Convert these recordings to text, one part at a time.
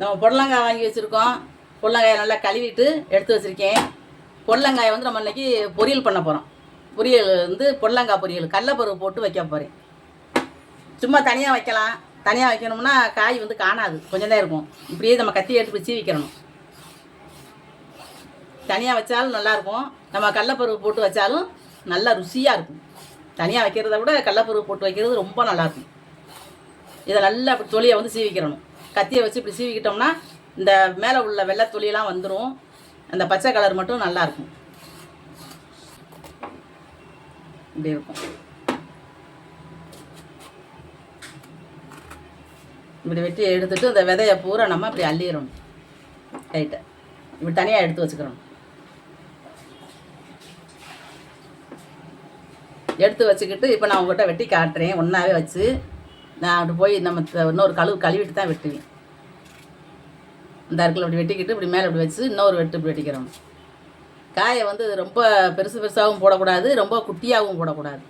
நம்ம புடலங்காய் வாங்கி வச்சுருக்கோம். புடலங்காயை நல்லா கழுவிட்டு எடுத்து வச்சுருக்கேன். புடலங்காயை வந்து நம்ம இன்றைக்கி பொரியல் பண்ண போகிறோம் பொரியல் வந்து புடலங்காய் பொரியல். கடலப்பருப்பு போட்டு வைக்க போகிறேன் சும்மா தனியாக வைக்கலாம். தனியாக வைக்கணும்னா காய் வந்து காணாது. கொஞ்சம் தான் இருக்கும். இப்படியே நம்ம கத்தி எடுத்து வச்சு வைக்கணும் தனியாக வச்சாலும் நல்லாயிருக்கும் நம்ம கடலப்பருப்பு போட்டு வச்சாலும் நல்லா ருசியாக இருக்கும். தனியாக வைக்கிறத விட கடலப்பருப்பு போட்டு வைக்கிறது ரொம்ப நல்லாயிருக்கும் இதை நல்லா அப்படி தொலியை வந்து சீவிக்கிறணும். கத்தியை வச்சு இப்படி சீவிக்கிட்டோம்னா இந்த மேலே உள்ள வெள்ளை துளியெல்லாம் வந்துடும் அந்த பச்சை கலர் மட்டும் நல்லாயிருக்கும் இப்படி இருக்கும். இப்படி வெட்டி எடுத்துட்டு இந்த விதையை பூரா நம்ம இப்படி அள்ளிடணும். ரைட்டை இப்படி தனியாக எடுத்து வச்சுக்கிறோம் எடுத்து வச்சுக்கிட்டு இப்போ நான் உங்கள்கிட்ட வெட்டி காட்டுறேன். ஒன்றாவே வச்சு நான் அப்படி போய் நம்ம இன்னொரு கழுவு கழுவிட்டு தான் வெட்டுவேன். இந்த அருக்கில் இப்படி வெட்டிக்கிட்டு இப்படி மேலே இப்படி வச்சு இன்னொரு வெட்டு இப்படி வெட்டிக்கிறோம். காயை வந்து ரொம்ப பெருசு பெருசாகவும் போடக்கூடாது ரொம்ப குட்டியாகவும் போடக்கூடாது.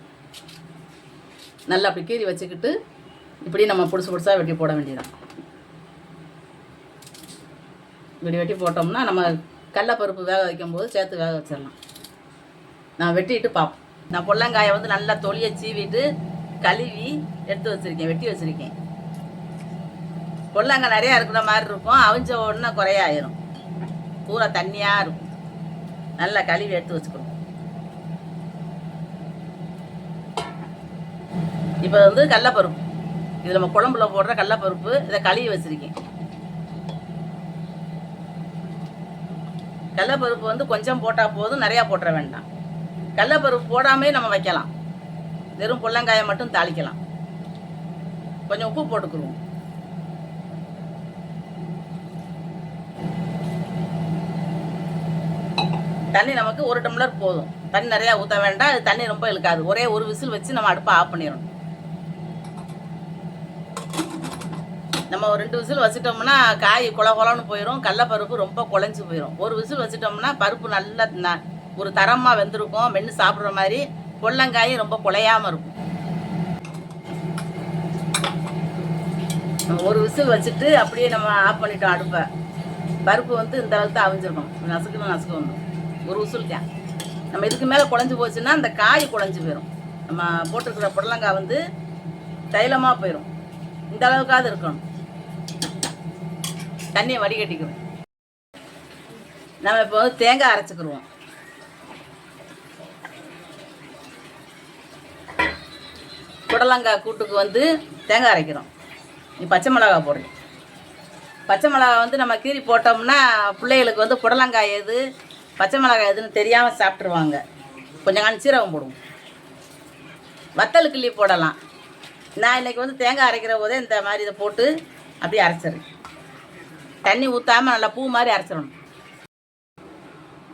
நல்லா அப்படி கீறி வச்சுக்கிட்டு இப்படி நம்ம பிடிச்சி பிடிச்சா வெட்டி போட வேண்டியதான் இப்படி வெட்டி போட்டோம்னா நம்ம கடலப்பருப்பு வேக வைக்கும்போது சேர்த்து வேக வச்சிடலாம். நான் வெட்டிட்டு பார்ப்போம் நான் பொல்லங்காயை வந்து நல்லா தொலியை சீவிட்டு கழுவி எடுத்து வச்சுருக்கேன் வெட்டி வச்சுருக்கேன். பொல்லங்காய் நிறையா இருக்கிற மாதிரி இருக்கும். அவிஞ்ச உடனே குறையாயிரும். பூரா தண்ணியாக இருக்கும். நல்லா கழுவி எடுத்து வச்சுக்கணும். இப்போ வந்து கடலப்பருப்பு. இது நம்ம குழம்புல போடுற கடலப்பருப்பு இதை கழுவி வச்சுருக்கேன். கடலப்பருப்பு வந்து கொஞ்சம் போட்டால் போதும் நிறையா போட்டுற வேண்டாம். கடலப்பருப்பு போடாமே நம்ம வைக்கலாம். வெறும் புள்ளங்காயை மட்டும் தாளிக்கலாம். கொஞ்சம் உப்பு போட்டுக்குருவோம் தண்ணி நமக்கு ஒரு டம்ளர் போதும். தண்ணி நிறையா ஊற்ற வேண்டாம் அது தண்ணி ரொம்ப இழுக்காது. ஒரே ஒரு விசில் வச்சு நம்ம அடுப்பை ஆஃப் பண்ணிடணும். நம்ம ஒரு ரெண்டு விசில் வச்சிட்டோம்னா காய் குல குலன்னு போயிடும் கடலப்பருப்பு ரொம்ப குழஞ்சி போயிடும் ஒரு விசில் வச்சுட்டோம்னா பருப்பு நல்லா ஒரு தரமாக வெந்திருக்கும் மென்று சாப்பிட்ற மாதிரி கொள்ளங்காயும் ரொம்ப குலையாமல் இருக்கும். ஒரு விசில் வச்சுட்டு அப்படியே நம்ம ஆஃப் பண்ணிட்டோம் அடுப்பை. பருப்பு வந்து இந்த அளவுக்கு அவிஞ்சிருக்கணும். அவிஞ்சிருக்கும் நசுக்கணும் நசுக்க வந்துடும் ஒரு விசில் தான் நம்ம இதுக்கு மேலே குழஞ்சி போச்சுன்னா அந்த காய் குழஞ்சி போயிடும் நம்ம போட்டிருக்கிற புடலங்காய் வந்து தைலமாக போயிடும் இந்த அளவுக்காவது இருக்கணும். தண்ணியை வடிகட்டிக்கணும் நம்ம இப்போ வந்து தேங்காய் அரைச்சிக்கிடுவோம் புடலங்காய் கூட்டுக்கு வந்து தேங்காய் அரைக்கிறோம். நீ பச்சை மிளகா போடுறேன் பச்சை மிளகா வந்து நம்ம கீறி போட்டோம்னா பிள்ளைகளுக்கு வந்து புடலங்காய் எது பச்சை மிளகாய் எதுன்னு தெரியாமல் சாப்பிட்ருவாங்க கொஞ்சம் காணி சீரகம் போடுவோம். வத்தல் கிள்ளி போடலாம். நான் இன்றைக்கி வந்து தேங்காய் அரைக்கிற போதே இந்த மாதிரி இதை போட்டு அப்படியே அரைச்சிடுறேன். தண்ணி ஊற்றாமல் நல்லா பூ மாதிரி அரைச்சிடணும்.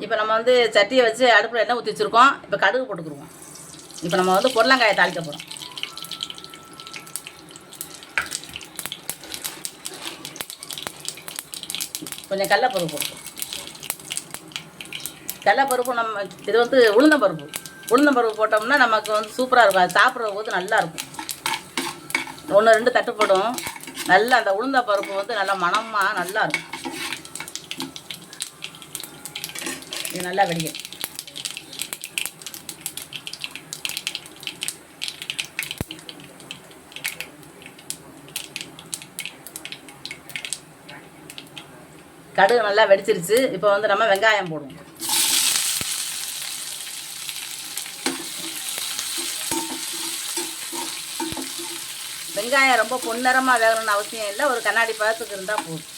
இப்போ நம்ம வந்து சட்டியை வச்சு அடுப்பில் எண்ணெய் ஊற்றி வச்சுருக்கோம். இப்போ கடுகு போட்டுக்குருவோம் இப்போ நம்ம வந்து பொருளங்காயை தாளிக்க போகிறோம் கொஞ்சம் கடலப்பருப்பு போட்டுக்கோ கடலப்பருப்பு நம்ம இது வந்து உளுந்தம்பருப்பு. உளுந்தம்பருப்பு போட்டோம்னா நமக்கு வந்து சூப்பராக இருக்கும். அது சாப்பிட்ற போது நல்லாயிருக்கும் ஒன்று ரெண்டு தட்டுப்படும். நல்லா அந்த உளுந்த பருப்பு வந்து நல்லா மணமாக நல்லா இருக்கும். இது நல்லா வெடிக்கும். கடுகு நல்லா வெடிச்சிருச்சு. இப்போ வந்து நம்ம வெங்காயம் போடுவோம். வெங்காயம் ரொம்ப பொன்னிறமாக வேகணும்னு அவசியம் இல்லை. ஒரு கண்ணாடி பழத்துக்கு இருந்தால் போதும்.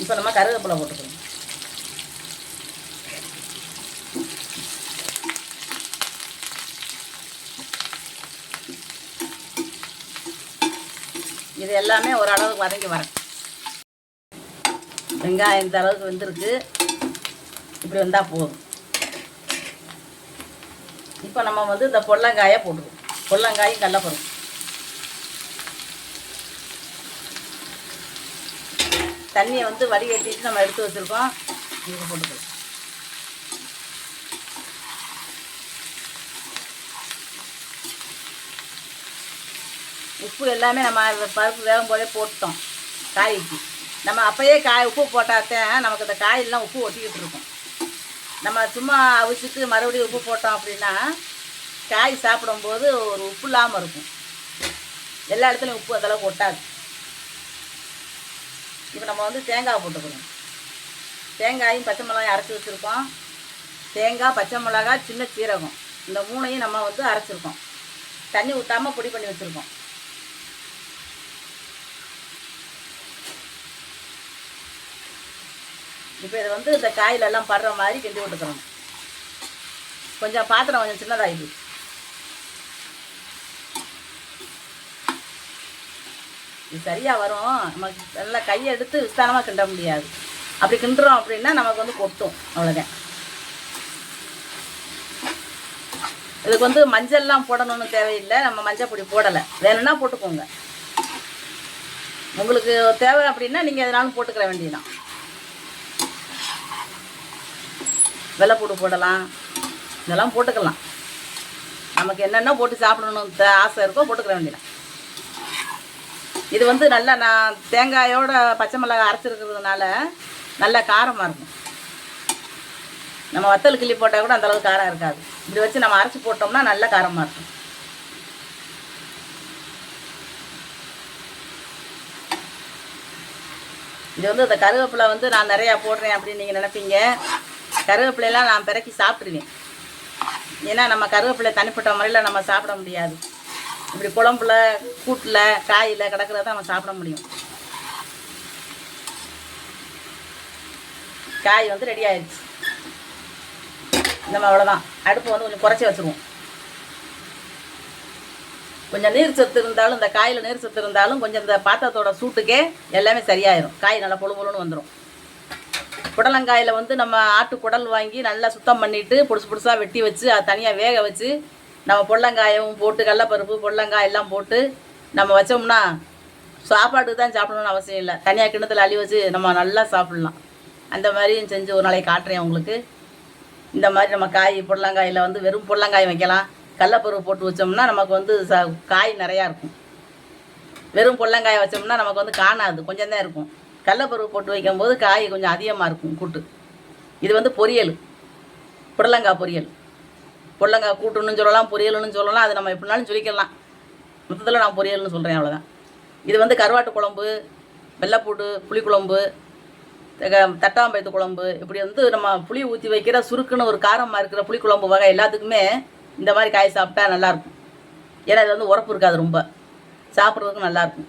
இப்போ நம்ம கருவேப்பிலை போட்டுக்கணும். இது எல்லாமே ஓரளவுக்கு வதங்கி வரட்டும். வெங்காயம் இந்த அளவுக்கு வெந்திருக்கு. இப்படி வந்தால் போதும். இப்போ நம்ம வந்து இந்த பொல்லங்காயை போட்டுருவோம் பொல்லங்காயும் கடலப்பருப்பு தண்ணியை வந்து வடிகட்டிட்டு நம்ம எடுத்து வச்சுருக்கோம். இதை போட்டுக்கலாம். உப்பு எல்லாமே நம்ம பருப்பு வேகும் போதே போட்டோம் காய்க்கு நம்ம அப்போயே காய் உப்பு போட்டாத்தான் நமக்கு அந்த காயெல்லாம் உப்பு ஒட்டிக்கிட்டு இருக்கும். நம்ம சும்மா அவிச்சிட்டு மறுபடியும் உப்பு போட்டோம் அப்படின்னா காய் சாப்பிடும்போது ஒரு உப்பு இல்லாமல் இருக்கும். எல்லா இடத்துலையும் உப்பு அதெல்லாம் ஒட்டாது. இப்போ நம்ம வந்து தேங்காய் போட்டுக்கணும். தேங்காயும் பச்சை மிளகாயும் அரைச்சி வச்சுருக்கோம். தேங்காய் பச்சை மிளகாய் சின்ன சீரகம். இந்த மூணையும் நம்ம வந்து அரைச்சிருக்கோம். தண்ணி ஊற்றாமல் பொடி பண்ணி வச்சுருக்கோம். இப்போ இதை வந்து இந்த காயிலெல்லாம் படுற மாதிரி கிண்டி விட்டுக்கிறோம் கொஞ்சம் பாத்திரம் கொஞ்சம் சின்னதாகிடுது இது சரியாக வரும். நமக்கு நல்லா கையை எடுத்து விஸ்தானமாக கிண்ட முடியாது. அப்படி கிண்டுறோம் அப்படின்னா நமக்கு வந்து கொட்டும் அவ்வளோதான் இதுக்கு வந்து மஞ்சள்லாம் போடணும்னு தேவையில்லை. நம்ம மஞ்சள் பொடி போடலை. வேணும்னா போட்டுக்கோங்க. உங்களுக்கு தேவை அப்படின்னா நீங்கள் எதனாலும் போட்டுக்கிற வேண்டியதான் வெள்ளைப்பூடு போடலாம். இதெல்லாம் போட்டுக்கலாம். நமக்கு என்னென்ன போட்டு சாப்பிடணும் ஆசை இருக்கோ போட்டுக்கிற வேண்டியதான் இது வந்து நல்லா நான் தேங்காயோட பச்சை மிளகாய் அரைச்சிருக்கிறதுனால நல்லா காரமாக இருக்கும். நம்ம வத்தல் கிள்ளி போட்டால் கூட அந்த அளவுக்கு காரம் இருக்காது. இது வச்சு நம்ம அரைச்சி போட்டோம்னா நல்ல காரமாக இருக்கும். இது வந்து இந்த கருவேப்பிலை வந்து நான் நிறையா போடுறேன் அப்படின்னு நீங்கள் நினைப்பீங்க. கருவேப்பிலையெல்லாம் நான் பிறக்கி சாப்பிட்ருவேன் ஏன்னா நம்ம கருவேப்பிலை தனிப்பட்ட முறையில் நம்ம சாப்பிட முடியாது. இப்படி குழம்புல கூட்டில் காயில் கிடக்கிறத நம்ம சாப்பிட முடியும். காய் வந்து ரெடி ஆயிடுச்சு நம்ம அவ்வளோதான் அடுப்பு வந்து கொஞ்சம் குறைச்சி வச்சுருவோம். கொஞ்சம் நீர் சத்து இருந்தாலும் இந்த காயில் நீர் சத்து இருந்தாலும் கொஞ்சம் இந்த பாத்திரத்தோட சூட்டுக்கே எல்லாமே சரியாயிரும். காய் நல்லா பொழு பொழுன்னு வந்துடும் புடலங்காயில் வந்து நம்ம ஆட்டு குடல் வாங்கி நல்லா சுத்தம் பண்ணிவிட்டு புதுசு புதுசாக வெட்டி வச்சு அதை தனியாக வேக வச்சு நம்ம பொடலங்காயும் போட்டு கடலப்பருப்பு பொடலங்காய் எல்லாம் போட்டு நம்ம வச்சோம்னா சாப்பாட்டுக்கு தான் சாப்பிடணும்னு அவசியம் இல்லை. தனியாக கிண்ணத்தில் அழி வச்சு நம்ம நல்லா சாப்பிட்லாம். அந்த மாதிரியும் செஞ்சு ஒரு நாளைக்கு காட்டுறேன் உங்களுக்கு. இந்த மாதிரி நம்ம காய் புடலங்காயில் வந்து வெறும் புடலங்காய் வைக்கலாம். கடலப்பருப்பு போட்டு வச்சோம்னா நமக்கு வந்து ச காய் நிறையா இருக்கும். வெறும் புடலங்காய் வச்சோம்னா நமக்கு வந்து காணாது. கொஞ்சம் தான் இருக்கும். கடலப்பருப்பு போட்டு வைக்கும்போது காய் கொஞ்சம் அதிகமாக இருக்கும் கூட்டு. இது வந்து பொரியல். புடலங்காய் பொரியல். புடலங்காய் கூட்டுன்னு சொல்லலாம் பொரியல்னு சொல்லலாம். அது நம்ம எப்படினாலும் சொல்லிக்கலாம் மொத்தத்தில் நான் பொரியல்னு சொல்கிறேன் அவ்வளோதான் இது வந்து கருவாட்டு குழம்பு வெள்ளைப்பூட்டு புளிக்குழம்பு தட்டாம்பயத்து குழம்பு. இப்படி வந்து நம்ம புளி ஊற்றி வைக்கிற சுருக்குன்னு ஒரு காரமாக இருக்கிற புளிக்குழம்பு வகை எல்லாத்துக்குமே இந்த மாதிரி காய் சாப்பிட்டா நல்லாயிருக்கும் ஏன்னா இது வந்து உரப்பு இருக்காது ரொம்ப. சாப்பிட்றதுக்கும் நல்லாயிருக்கும்